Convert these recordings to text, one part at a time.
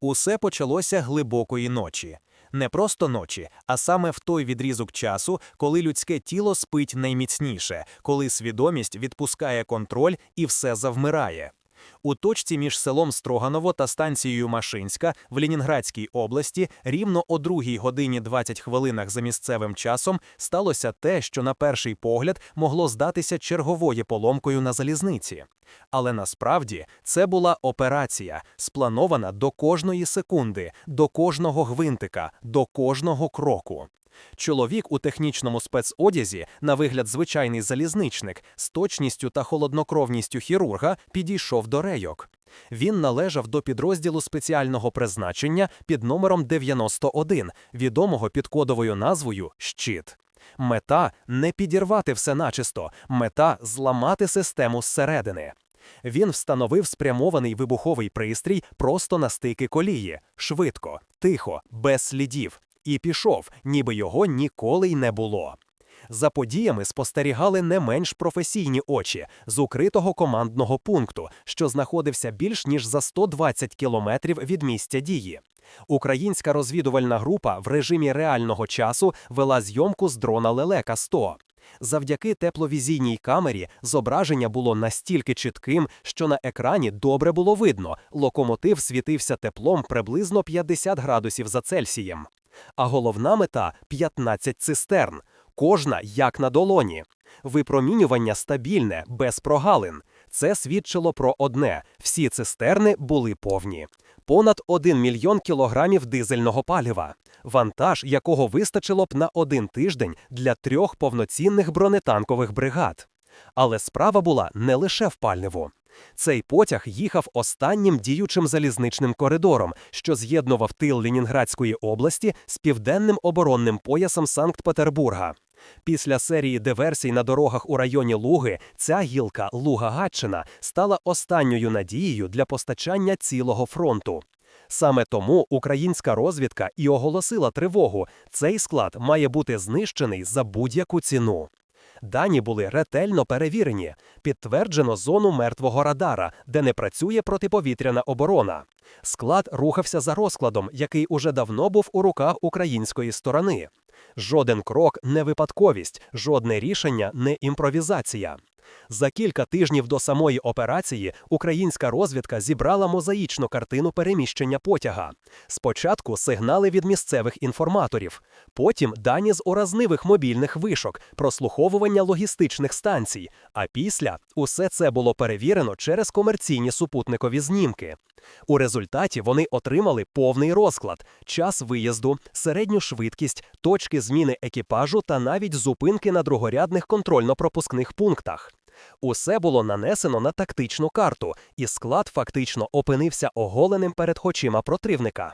Усе почалося глибокої ночі. Не просто ночі, а саме в той відрізок часу, коли людське тіло спить найміцніше, коли свідомість відпускає контроль і все завмирає. У точці між селом Строганово та станцією Машинська в Ленінградській області рівно о 2 годині 20 хвилинах за місцевим часом сталося те, що на перший погляд могло здатися черговою поломкою на залізниці. Але насправді це була операція, спланована до кожної секунди, до кожного гвинтика, до кожного кроку. Чоловік у технічному спецодязі, на вигляд звичайний залізничник, з точністю та холоднокровністю хірурга підійшов до рейок. Він належав до підрозділу спеціального призначення під номером 91, відомого під кодовою назвою Щит. Мета не підірвати все начисто, мета зламати систему зсередини. Він встановив спрямований вибуховий пристрій просто на стики колії, швидко, тихо, без слідів, і пішов, ніби його ніколи й не було. За подіями спостерігали не менш професійні очі з укритого командного пункту, що знаходився більш ніж за 120 кілометрів від місця дії. Українська розвідувальна група в режимі реального часу вела зйомку з дрона Лелека 100 Завдяки тепловізійній камері зображення було настільки чітким, що на екрані добре було видно, локомотив світився теплом приблизно 50 градусів за Цельсієм. А головна мета 15 цистерн, кожна як на долоні. Випромінювання стабільне, без прогалин. Це свідчило про одне: всі цистерни були повні. Понад 1 мільйон кілограмів дизельного палива, вантаж, якого вистачило б на один тиждень для трьох повноцінних бронетанкових бригад. Але справа була не лише в пальниву. Цей потяг їхав останнім діючим залізничним коридором, що з'єднував тил Ленінградської області з південним оборонним поясом Санкт-Петербурга. Після серії диверсій на дорогах у районі Луги ця гілка Луга-Гатчина стала останньою надією для постачання цілого фронту. Саме тому українська розвідка і оголосила тривогу: цей склад має бути знищений за будь-яку ціну. Дані були ретельно перевірені, підтверджено зону мертвого радара, де не працює протиповітряна оборона. Склад рухався за розкладом, який уже давно був у руках української сторони. Жоден крок не випадковість, жодне рішення не імпровізація. За кілька тижнів до самої операції українська розвідка зібрала мозаїчну картину переміщення потяга. Спочатку сигнали від місцевих інформаторів, потім дані з уразнивих мобільних вишок, прослуховування логістичних станцій. А після усе це було перевірено через комерційні супутникові знімки. У результаті вони отримали повний розклад, час виїзду, середню швидкість, точки зміни екіпажу та навіть зупинки на другорядних контрольно-пропускних пунктах. Усе було нанесено на тактичну карту, і склад фактично опинився оголеним перед очима противника.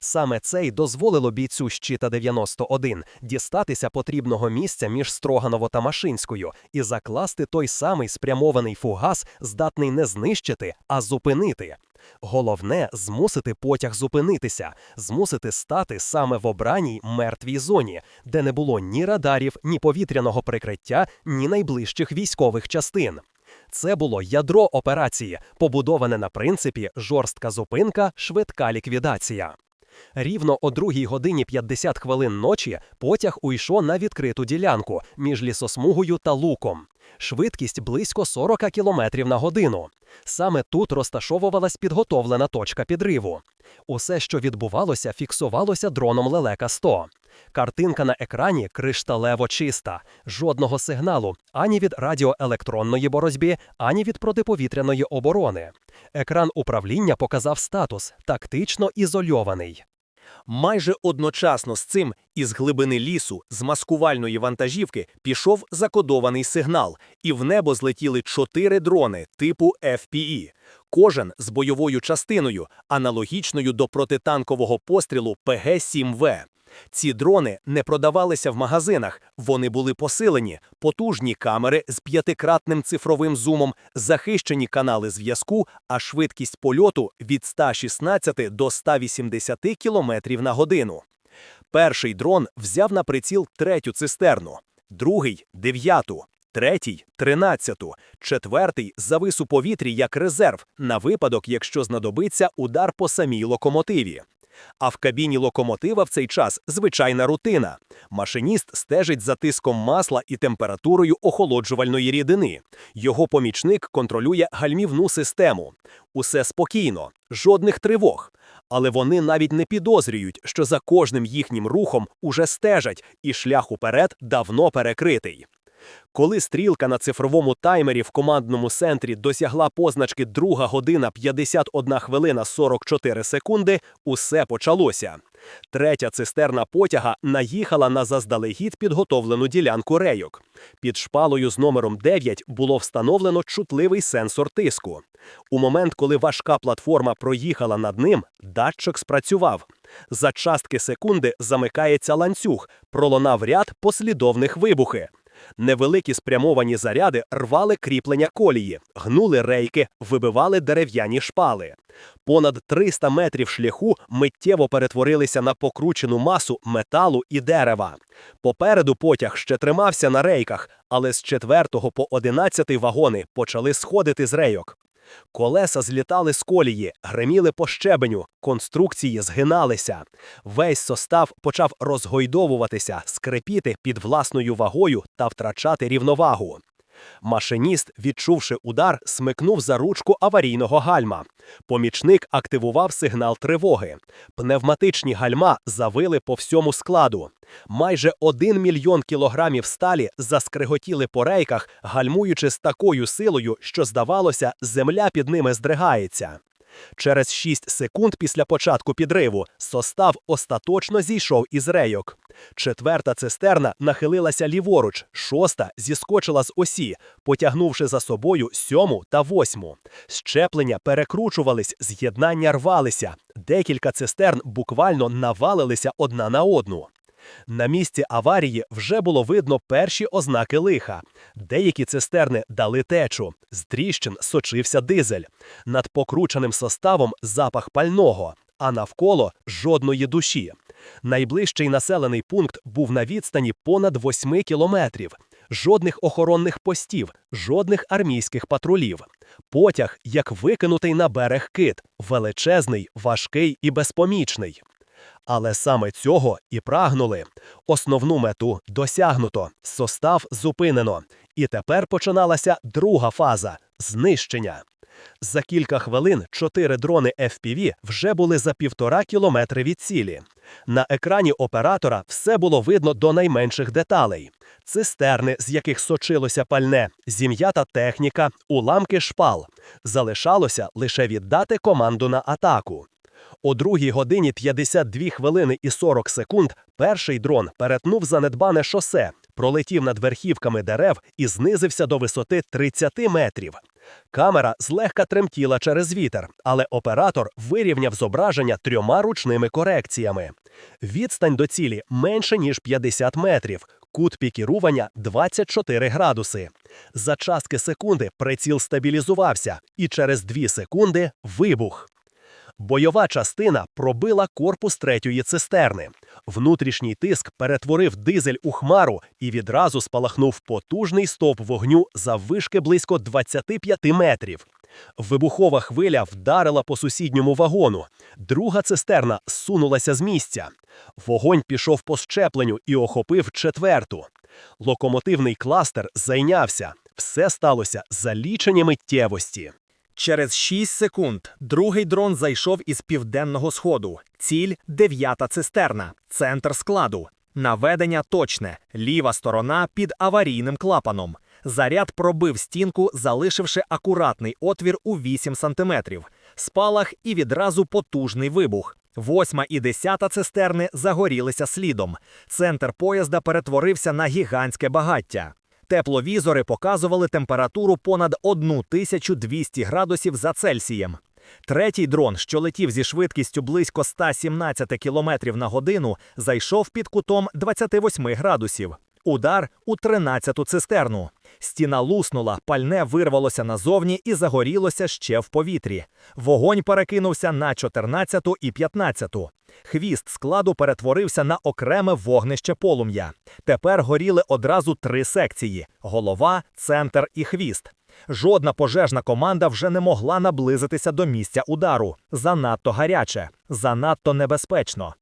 Саме це й дозволило бійцю щита 91 дістатися потрібного місця між Строганово та Машинською і закласти той самий спрямований фугас, здатний не знищити, а зупинити. Головне змусити потяг зупинитися, змусити стати саме в обраній мертвій зоні, де не було ні радарів, ні повітряного прикриття, ні найближчих військових частин. Це було ядро операції, побудоване на принципі жорстка зупинка, швидка ліквідація. Рівно о 2 годині 50 хвилин ночі потяг уйшов на відкриту ділянку між лісосмугою та луком. Швидкість близько 40 км на годину. Саме тут розташовувалась підготовлена точка підриву. Усе, що відбувалося, фіксувалося дроном Лелека 100. Картинка на екрані кришталево чиста, жодного сигналу ані від радіоелектронної боротьби, ані від протиповітряної оборони. Екран управління показав статус тактично ізольований. Майже одночасно з цим із глибини лісу, з маскувальної вантажівки, пішов закодований сигнал, і в небо злетіли чотири дрони типу FPE, кожен з бойовою частиною, аналогічною до протитанкового пострілу ПГ-7В. Ці дрони не продавалися в магазинах, вони були посилені, потужні камери з п'ятикратним цифровим зумом, захищені канали зв'язку, а швидкість польоту від 116 до 180 км на годину. Перший дрон взяв на приціл третю цистерну, другий дев'яту, третій тринадцяту, четвертий завис у повітрі як резерв на випадок, якщо знадобиться удар по самій локомотиві. А в кабіні локомотива в цей час звичайна рутина. Машиніст стежить за тиском масла і температурою охолоджувальної рідини. Його помічник контролює гальмівну систему. Усе спокійно, жодних тривог. Але вони навіть не підозрюють, що за кожним їхнім рухом уже стежать, і шлях уперед давно перекритий. Коли стрілка на цифровому таймері в командному центрі досягла позначки 2 година 51 хвилина 44 секунди, усе почалося. Третя цистерна потяга наїхала на заздалегідь підготовлену ділянку рейок. Під шпалою з номером 9 було встановлено чутливий сенсор тиску. У момент, коли важка платформа проїхала над ним, датчик спрацював. За частки секунди замикається ланцюг, пролунав ряд послідовних вибухи. Невеликі спрямовані заряди рвали кріплення колії, гнули рейки, вибивали дерев'яні шпали. Понад 300 метрів шляху миттєво перетворилися на покручену масу металу і дерева. Попереду потяг ще тримався на рейках, але з 4 по 11 вагони почали сходити з рейок. Колеса злітали з колії, греміли по щебеню, конструкції згиналися. Весь состав почав розгойдовуватися, скрипіти під власною вагою та втрачати рівновагу. Машиніст, відчувши удар, смикнув за ручку аварійного гальма. Помічник активував сигнал тривоги. Пневматичні гальма завили по всьому складу. Майже один мільйон кілограмів сталі заскриготіли по рейках, гальмуючи з такою силою, що, здавалося, земля під ними здригається. Через 6 секунд після початку підриву состав остаточно зійшов із рейок. Четверта цистерна нахилилася ліворуч, шоста зіскочила з осі, потягнувши за собою сьому та восьму. Щеплення перекручувались, з'єднання рвалися. Декілька цистерн буквально навалилися одна на одну. На місці аварії вже було видно перші ознаки лиха. Деякі цистерни дали течу, з тріщин сочився дизель. Над покрученим составом запах пального, а навколо жодної душі. Найближчий населений пункт був на відстані понад 8 кілометрів. Жодних охоронних постів, жодних армійських патрулів. Потяг, як викинутий на берег кит, величезний, важкий і безпомічний. Але саме цього і прагнули. Основну мету досягнуто, состав зупинено. І тепер починалася друга фаза знищення. За кілька хвилин чотири дрони FPV вже були за півтора кілометри від цілі. На екрані оператора все було видно до найменших деталей: цистерни, з яких сочилося пальне, зім'ята техніка, уламки шпал. Залишалося лише віддати команду на атаку. О 2 годині 52 хвилини і 40 секунд перший дрон перетнув занедбане шосе, пролетів над верхівками дерев і знизився до висоти 30 метрів. Камера злегка тремтіла через вітер, але оператор вирівняв зображення трьома ручними корекціями. Відстань до цілі менше ніж 50 метрів. Кут пікірування 24 градуси. За частки секунди приціл стабілізувався, і через 2 секунди вибух. Бойова частина пробила корпус третьої цистерни. Внутрішній тиск перетворив дизель у хмару і відразу спалахнув потужний стовп вогню заввишки близько 25 метрів. Вибухова хвиля вдарила по сусідньому вагону. Друга цистерна сунулася з місця. Вогонь пішов по щепленню і охопив четверту. Локомотивний кластер зайнявся. Все сталося за лічені миттєвості. Через 6 секунд другий дрон зайшов із південного сходу. Ціль дев'ята цистерна, центр складу. Наведення точне, ліва сторона під аварійним клапаном. Заряд пробив стінку, залишивши акуратний отвір у 8 сантиметрів. Спалах і відразу потужний вибух. Восьма і десята цистерни загорілися слідом. Центр поїзда перетворився на гігантське багаття. Тепловізори показували температуру понад 1200 градусів за Цельсієм. Третій дрон, що летів зі швидкістю близько 117 км на годину, зайшов під кутом 28 градусів. Удар у 13-ту цистерну. Стіна луснула, пальне вирвалося назовні і загорілося ще в повітрі. Вогонь перекинувся на 14-ту і 15-ту. Хвіст складу перетворився на окреме вогнище полум'я. Тепер горіли одразу три секції: голова, центр і хвіст. Жодна пожежна команда вже не могла наблизитися до місця удару. Занадто гаряче, занадто небезпечно.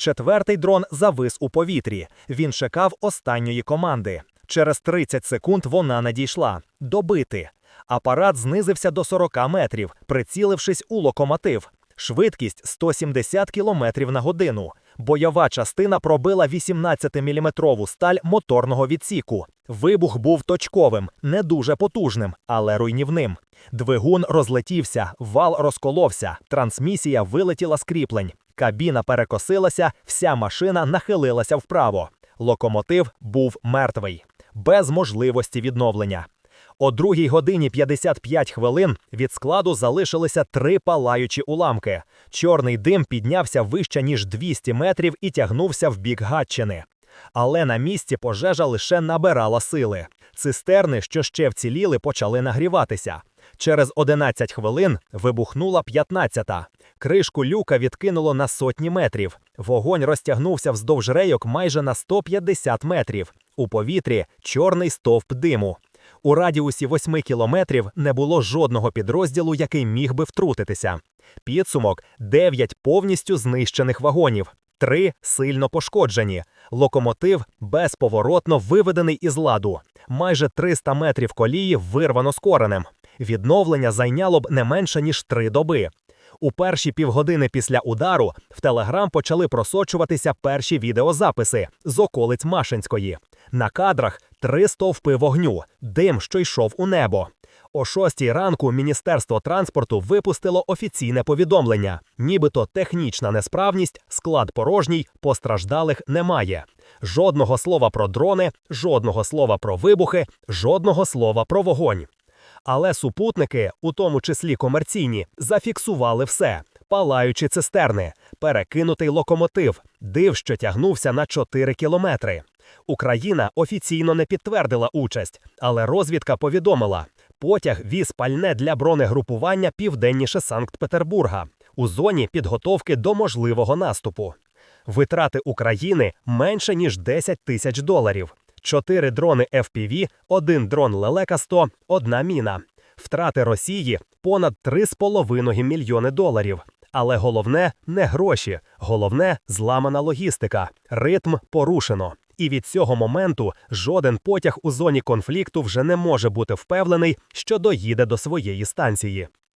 Четвертий дрон завис у повітрі. Він чекав останньої команди. Через 30 секунд вона надійшла. Добити. Апарат знизився до 40 метрів, прицілившись у локомотив. Швидкість 170 км на годину. Бойова частина пробила 18-мм сталь моторного відсіку. Вибух був точковим, не дуже потужним, але руйнівним. Двигун розлетівся, вал розколовся, трансмісія вилетіла з кріплень. Кабіна перекосилася, вся машина нахилилася вправо. Локомотив був мертвий, без можливості відновлення. О 2 годині 55 хвилин від складу залишилися три палаючі уламки. Чорний дим піднявся вище ніж 200 метрів і тягнувся в бік Гатчини. Але на місці пожежа лише набирала сили. Цистерни, що ще вціліли, почали нагріватися. Через 11 хвилин вибухнула 15-та. Кришку люка відкинуло на сотні метрів. Вогонь розтягнувся вздовж рейок майже на 150 метрів. У повітрі чорний стовп диму. У радіусі 8 кілометрів не було жодного підрозділу, який міг би втрутитися. Підсумок 9 повністю знищених вагонів, 3 сильно пошкоджені. Локомотив безповоротно виведений із ладу. Майже 300 метрів колії вирвано з коренем. Відновлення зайняло б не менше ніж три доби. У перші півгодини після удару в Телеграм почали просочуватися перші відеозаписи з околиць Машинської. На кадрах три стовпи вогню, дим, що йшов у небо. О шостій ранку Міністерство транспорту випустило офіційне повідомлення: нібито технічна несправність, склад порожній, постраждалих немає. Жодного слова про дрони, жодного слова про вибухи, жодного слова про вогонь. Але супутники, у тому числі комерційні, зафіксували все: палаючі цистерни, перекинутий локомотив, див, що тягнувся на 4 кілометри. Україна офіційно не підтвердила участь, але розвідка повідомила: потяг віз пальне для бронегрупування південніше Санкт-Петербурга у зоні підготовки до можливого наступу. Витрати України менше ніж 10 тисяч доларів. Чотири дрони FPV, один дрон Лелека 100, одна міна. Втрати Росії понад 3,5 мільйони доларів. Але головне не гроші, головне зламана логістика, ритм порушено. І від цього моменту жоден потяг у зоні конфлікту вже не може бути впевнений, що доїде до своєї станції.